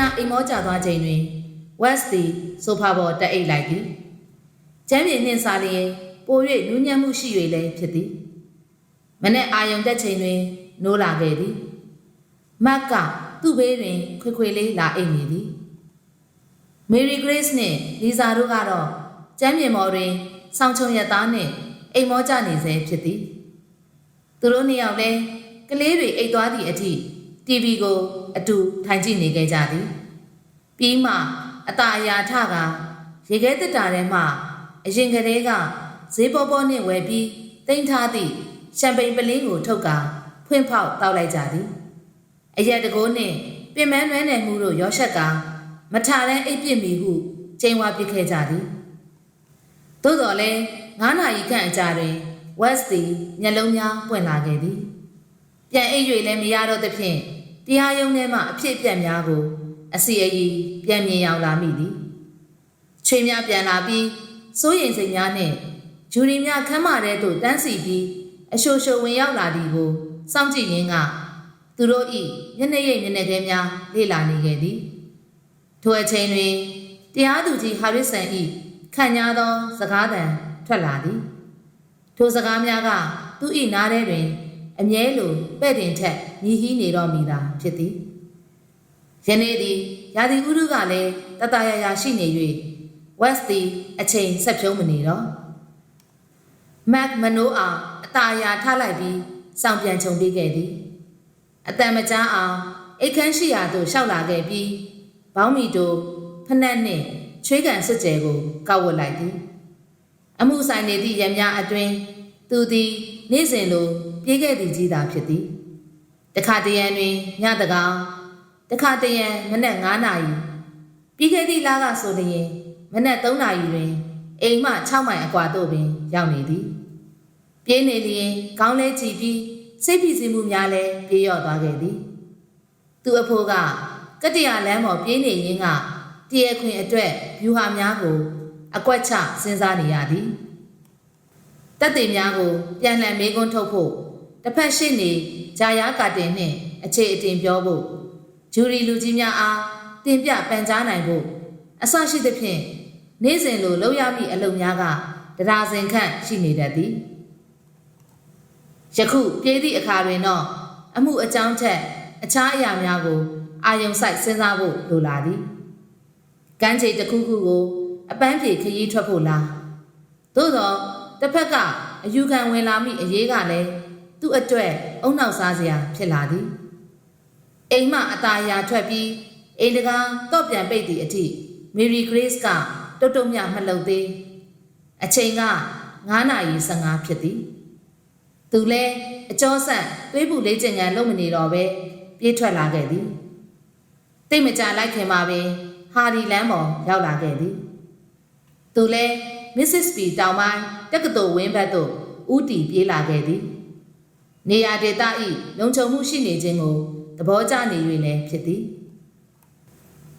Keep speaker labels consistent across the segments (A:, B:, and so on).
A: များအိမ်မောကျသွားချိန်တွင် West သည်ဆိုဖာပေါ်တက်အိတ်လိုက်သည်ကျမ်းမြေနှင့်စားလျင်ပို၍နူးညံ့မှုရှိ၍လည်းဖြစ်သည်မနေ့အာယုံတက်ချိန်တွင်နိုးလာခဲ့သည်မတ်ကသူ့ဘေးတွင်ခွေခွေလေးလာအိတ်နေသည်မေရီဂရေးစ်နှင့်လီဇာတို့ကတော့ကျမ်းမြေမော်တွင်ဆောင်းချုံရသားနှင့်အိမ်မောကျနေစေဖြစ်သည်သူတို့နှစ်ယောက်လည်းကလေးတွေအိတ်သွားသည့်အထိ TV ကိုအတူထိုင်ကြည့်နေကြကြသည်ပြီးမှအตาအရာထကရေခဲတက်တာထဲမှအရင်ကတည်းကဈေးပေါ်ပေါ်နှင့်ဝယ်ပြီးတင်ထားသည့်ရှမ်ပိန်ပလင်းကိုထုတ်ကာဖွင့်ဖောက်တောက်လိုက်ကြသည်အရက်တကိုးနှင့်ပင်မနှွဲနယ်မှုတို့ရောရှက်ကမထတဲ့အိပ်ပြစ်မီဟုချိန်ဝါပစ်ခဲ့ကြသည်သို့တော်လည်း9နာရီခန့်အကြာတွင် West သည်မျက်လုံးများပွင့်လာခဲ့သည်ပြန်အိပ်၍လည်းမရတော့သဖြင့် တရားရုံးထဲမှအဖြစ်အပျက်များကို အစီအီပြန်မြင်ရောက်လာမိသည်ချွေများပြန်လာပြီးစိုးရိမ်စိတ်များနှင့်ဂျူရီများခမ်းမထဲသို့တန်းစီပြီးအရှိုရှိုဝင်ရောက်လာသည်ကိုစောင့်ကြည့်ရင်းကသူတို့၏မျက်နှာရိပ်မျက်နှာခဲများလေ့လာနေခဲ့သည်ထိုအချိန်တွင်တရားသူကြီးဟာရစ်ဆန်၏ခံညားသောစကားသံထွက်လာသည်ထိုစကားများကသူ၏နားထဲတွင် အမြဲလိုပဲ့တင်ထက်ညီဟီးနေတော့မိတာဖြစ်သည်ယနေ့သည်ရာသီဥတုကလည်းတတရရရှိနေ၍ West သည်အချိန်ဆက်ဖြုံးမနေတော့ Mac မနိုးအောင်အตาအရာထားလိုက်ပြီးစောင့်ပြန်ခြုံပေးခဲ့သည်အတန်မကြားအောင်အိတ်ခမ်းရှိရာသို့ရှောက်လာခဲ့ပြီးဘောင်းမီတို့ဖနက်နှင့်ချွေးကန်စွတ်ကျဲကိုကောက်ဝတ်လိုက်သည်အမှုဆိုင်နေသည့်ရမများအတွင်သူသည် နေ့စဉ်လို ပြေးခဲ့သည်ကြီးသာဖြစ်သည်တခါတရံတွင်ညတကောင်တခါတရံမနက်9နာရီပြီးခဲ့သည့်လကဆိုလျင်မနက်3နာရီတွင်အိမ်မှ6မိုင်အကွာသို့ပင်ရောက်နေသည်ပြေးနေလျင်ခေါင်းလဲကြည့်ပြီးစိတ်ဖိစီးမှုများလည်းပြေးလျော့သွားခဲ့သည်သူအဖိုးကကတ္တရာလမ်းပေါ်ပြေးနေရင်းကတရေခွင်အတွက်ဗျူဟာများကို အကွက်ချစဉ်းစားနေရသည်တက်တေများကိုပြန်လှန်မေးခွန်းထုတ်ဖို့ တစ်ဖက်ရှိနေဂျာယာကာတင်နှင့်အခြေအတင်ပြောဖို့ဂျူရီလူကြီးများအားတင်ပြပန်ကြားနိုင်ဖို့အဆရှိသဖြင့်နေ့စဉ်လိုလောက်ရမည့်အလုပ်များကတရားစဉ်ခန့်ရှိနေတတ်သည်ယခုပြေးသည့်အခါတွင်တော့အမှုအကြောင်းထက်အခြားအရာများကို အာယုံဆိုင်စဉ်းစားဖို့လိုလာသည်ကမ်းခြေတစ်ခုခုကို အပန်းဖြေခရီးထွက်ဖို့လားသို့တော့တစ်ဖက်ကအယူခံဝင်လာမိအရေးကလည်း သူ့အတွက်အုံနောက်စားစရာဖြစ်လာသည်အိမ်မှအตาရာထွက်ပြီးအိမ်တကာတော့ပြန်ပိတ်သည့်အထိမေရီဂရေးစ်ကတုတ်တုတ်မြမလှုပ်သေးအချိန်က9နာရီ15ဖြစ်သည်သူလဲအကျော်ဆက်သွေးပူလေးကျင်ကန်လုံမနေတော့ပဲပြေးထွက်လာခဲ့သည်တိတ်မကြလိုက်ခင်မှာပင်ဟာဒီလမ်းပေါ်ရောက်လာခဲ့သည်သူလဲ Mrs. P တောင်ပိုင်းတက္ကသိုလ်ဝင်းဘက်သို့ဦးတီပြေးလာခဲ့သည် နေရာဒေသ၏လုံခြုံမှုရှိနေခြင်းကိုသဘောကျနေ၍လည်းဖြစ်သည်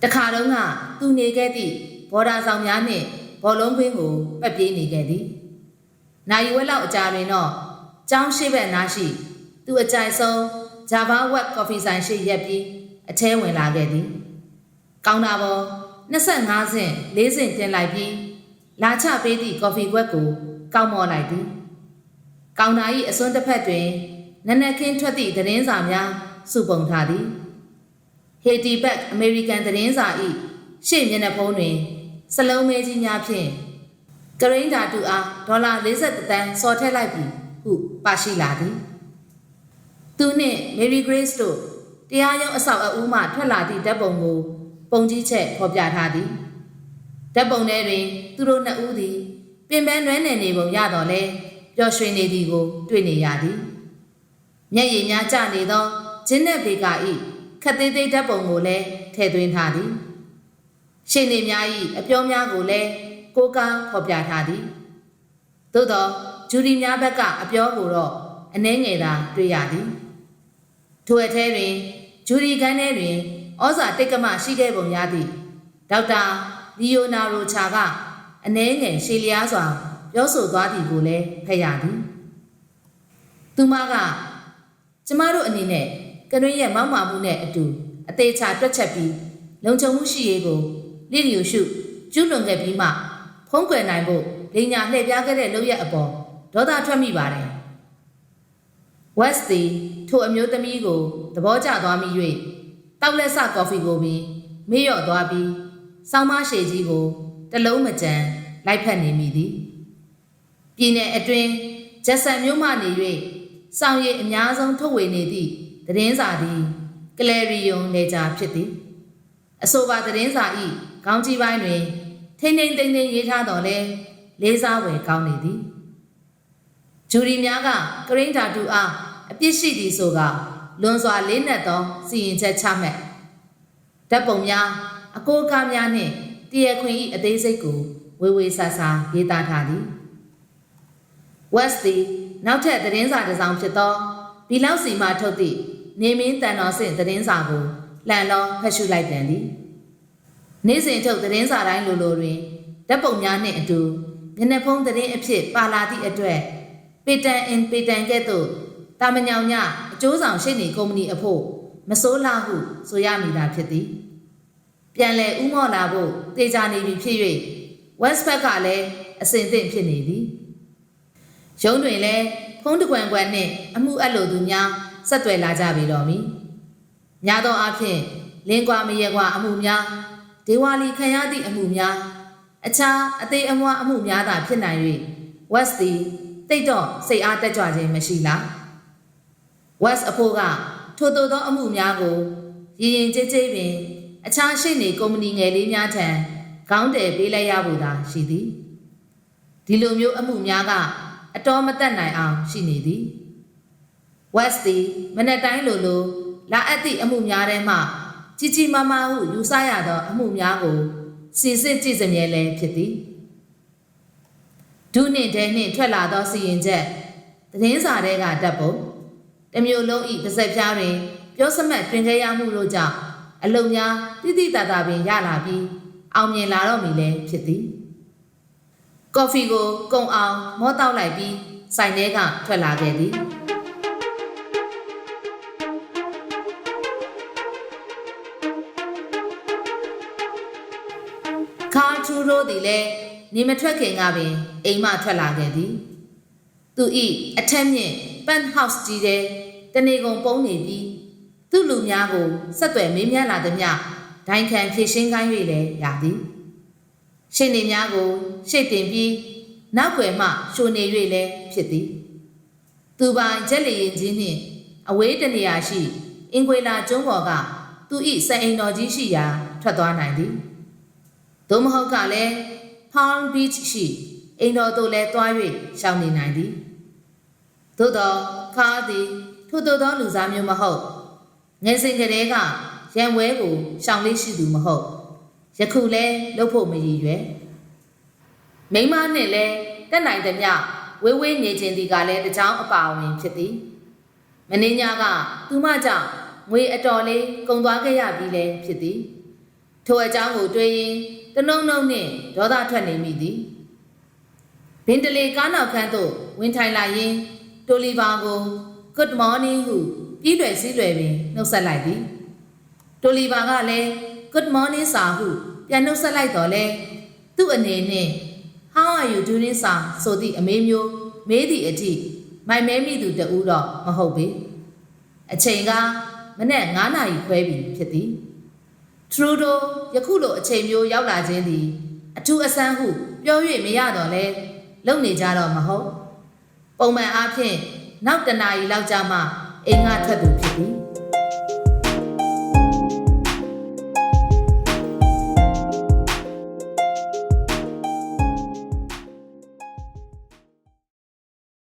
A: တခါတုန်းကသူနေခဲ့သည့်ဘော်ဒါဆောင်များနှင့်ဘောလုံးကွင်းကိုပက်ပြေးနေခဲ့သည်နိုင်ဝက်လောက်အကြာတွင်တော့ကျောင်းရှိဘက်နားရှိ သူအကြိုက်ဆုံး Java Web Coffee ဆိုင်ရှိရက်ပြီးအထဲဝင်လာခဲ့သည်ကောင်းတာပေါ်25ဆင့်4ဆင့်တင်လိုက်ပြီးလာချပေးသည့်ကော်ဖီခွက်ကိုကောက်မော်လိုက်သည်။ကောင်တာ၏အစွန်းတစ်ဖက်တွင် နနက်ခင်းထွက်သည့်သတင်းစာများစုပုံထားသည်။ဟေတီဘက်အမေရိကန်သတင်းစာ၏ရှေ့မျက်နှာဖုံးတွင်စလုံးမဲကြီးများဖြင့်ကရိန်းဓာတူအားဒေါ်လာ50တန်းစော်ထည့်လိုက်ပြီဟုပါရှိလာသည်။သူနှင့်မေရီဂရေးစ်တို့တရားရုံးအဆောက်အဦမှထွက်လာသည့်ဓာတ်ပုံကို ပုံကြီးချက်ဖော်ပြထားသည်။ဓာတ်ပုံထဲတွင် သူတို့နှစ်ဦးသည်ပင်ပန်းနွမ်းနယ်နေပုံရတော့လဲပျော်ရွှင်နေသည်ကို တွေ့နေရသည် မျက်ရည်များကျနေသောဂျင်းနဲ့ဘေကာဤခက်သေးသေးဓာတ်ပုံကိုလည်းထည့်သွင်းထားသည်ရှင်းနေများဤအပြောများကိုလည်းကိုကားဖော်ပြထားသည်သို့သောဂျူရီများဘက်ကအပြောကိုတော့အနှဲငယ်သာတွေ့ရသည်ထိုအထဲတွင်ဂျူရီခန်းထဲတွင်ဩဇာတိတ်ကမရှိခဲ့ပုံရသည့်ဒေါက်တာလီယိုနာရိုချာကအနှဲငယ်ရှေလျားစွာပြောဆိုသွားသည်ကိုလည်းဖတ်ရသည်သူမက ကျမတို့အနေနဲ့ကရွေးရဲ့မောက်မာမှုနဲ့အတူအသေးချာတွက်ချက်ပြီးလုံခြုံမှုရှိရေးကိုလိလျူရှုကျူးလွန်ခဲ့ပြီးမှဖုံးကွယ်နိုင်ဖို့လိညာလှည့်ပြားခဲ့တဲ့လုပ်ရက်အပေါ်ဒေါသထွက်မိပါတယ်။ West သည်ထိုအမျိုးသမီးကိုသဘောကျသွားမိ၍တောက်လက်ဆကော်ဖီကိုပင်မေ့လျော့သွားပြီးဆောင်းမရှည်ကြီးကိုတစ်လုံးမကြံလိုက်ဖက်နေမိသည်။ပြည်내အတွင်းဂျက်ဆန်မြို့မှနေ၍ စောင်ရည်အများဆုံးထုတ်ဝေနေသည့်သတင်းစာသည်ကလရီယွန်နေဂျာဖြစ်သည်။အဆိုပါသတင်းစာ၏ခေါင်းကြီးပိုင်းတွင်ထိမ့်ထိမ့်သိမ့်သိမ့်ရေးထားတော်လဲလေးစားဝယ်ကောင်းနေသည်ဂျူရီများကကရင်းဓာတုအားအပြစ်ရှိသည်ဆိုကလွန်စွာလေးနက်သောစီရင်ချက်ချမှတ်ဓာတ်ပုံများအကိုအကားများနှင့်တရခွင်၏အသေးစိတ်ကိုဝေဝေဆာဆာရေးသားထားသည် West သည် နောက်ထပ်သတင်းစာတစ်စောင်ဖြစ်သောဘီလောက်စီမှထုတ်သည့်နေမင်းတန်တော်ဆင့်သတင်းစာကိုလှန်လောဖတ်ရှုလိုက်ပြန်သည်နေ့စဉ်ထုတ်သတင်းစာတိုင်းလိုလိုတွင်ဓာတ်ပုံများနှင့်အတူမျက်နှာဖုံးသတင်းအဖြစ်ပါလာသည့်အတွက်ပေတန်အင်ပေတန်ကဲ့သို့တာမညောင်ညအကျိုးဆောင်ရှိနေကုမ္ပဏီအဖို့မစိုးလာဟုဆိုရမိတာဖြစ်သည်ပြန်လည်ဥမော့လာဖို့တေချာနေပြီဖြစ်၍ West ဘက်ကလည်းအစဉ်သင့်ဖြစ်နေသည် ရုံးတွင်လည်းဖုံးတကွမ်ကွမ်နှင့်အမှုအပ်လိုသူများဆက်သွယ်လာကြပြီတော်မူများသောအားဖြင့်လင်းကွာမရေကွာအမှုများဒေဝါလီခံရသည့်အမှုများအခြားအသေးအမွားအမှုများသာဖြစ်နိုင်၍ West သည်တိတ်တော့စိတ်အားတက်ကြွခြင်းမရှိလား West အဖို့ကထို့သောသောအမှုများကိုရင်ရင်ကြဲကြဲပင်အခြားရှိနေကုမ္ပဏီငယ်လေးများထံခေါင်းတည်ပေးလိုက်ရဖို့သာရှိသည်ဒီလိုမျိုးအမှုများက အတော်မတက်နိုင်အောင်ရှိနေသည် West သည်မနေ့တိုင်းလိုလိုလာအပ်သည့်အမှုများထဲမှကြီးကြီးမားမားဟုယူဆရသော အမှုများကိုစီစစ်ကြည့်စမြဲလည်းဖြစ်သည်ဒုနှင့်တဲနှင့်ထွက်လာသောစီရင်ချက်သတင်းစာတွေကဓာတ်ပုံတစ်မျိုးလုံးဤပါဇက်ပြားတွင်ပြောစမတ်တွင်ခဲ့ရမှုတို့ကြောင့်အလုံများတိတိတသာပင်ရလာပြီးအောင်မြင်လာတော့မည်လည်းဖြစ်သည် ကော်ဖီကိုကုံအောင်မောတောက်လိုက်ပြီးဆိုင်ထဲကထွက်လာခဲ့သည်ခါချူရိုးသည်လည်းနေမထွက်ခင်ကပင်အိမ်မှထွက်လာခဲ့သည်သူဤအထက်မြင့်ပန်ဟောက်စ်ကြီးတဲ့တနေကုန်ပုံနေပြီးသူ့လူများကိုဆက်သွယ်မေးမြန်းလာသည်မြဒိုင်ခံဖြည့်ရှင်းခိုင်း၍လည်းရသည် ရှင်းနေများကို ရှေ့တင်ပြီးနောက်ွယ်မှရှိုနေ၍လည်းဖြစ်သည်သူပိုင်ချက်လျင်ချင်းနှင့်အဝေးတနေရာရှိအင်ကွေလာကျွန်းပေါ်ကသူဤစအိမ်တော်ကြီးရှိရာထွက်သွားနိုင်သည်သို့မဟုတ်ကလည်း Palm Beach ရှိအိမ်တော်သို့လည်းသွား၍ရှောင်နေနိုင်သည်သို့သောခါသည်ထို့သောသောလူစားမျိုးမဟုတ်ငယ်စဉ်ကတည်းကရံဝဲကိုရှောင်လေးရှိသူမဟုတ် ယခုလဲလှုပ်ဖို့မရည်ရွယ်မိမနဲ့လဲတက်နိုင်သည်မြဝေးဝေးနေခြင်းဒီကလည်းတကြောင်အပါဝင်ဖြစ်သည်မင်းညာကသူမကြောင့်ငွေအတော်လေးကုန်သွားခဲ့ရပြီးလဲဖြစ်သည်ထိုအကြောင်းကိုတွေးရင်တနှုံနှုံနှင့်ဒေါသထွက်နေမိသည်ဘင်တလီကားနောက်ခန်းသို့ဝင်ထိုင်လာရင်းတိုလီဗာကို good morning ဟုပြီးလွယ်စည်းလွယ်ပင်နှုတ်ဆက်လိုက်သည်တိုလီဗာကလည်း good morning စာဟု ပြန်နှုတ်ဆက်လိုက်တော့လဲသူ့အနေနဲ့ how are you doing စာဆိုသည့်အမေးမျိုးမေးသည့်အထိမိုင်မဲမိသူတဦးတော့မဟုတ်ပေအချိန်ကမနေ့9နာရီခွဲပြီဖြစ်သည်ထရူဒိုယခုလိုအချိန်မျိုးရောက်လာခြင်းသည်အထူးအဆန်းဟုပြော၍မရတော့လဲလုံနေကြတော့မဟုတ်ပုံမှန်အားဖြင့်နောက်တနာရီလောက်ကြာမှအိမ်ကထွက်သူဖြစ်သည်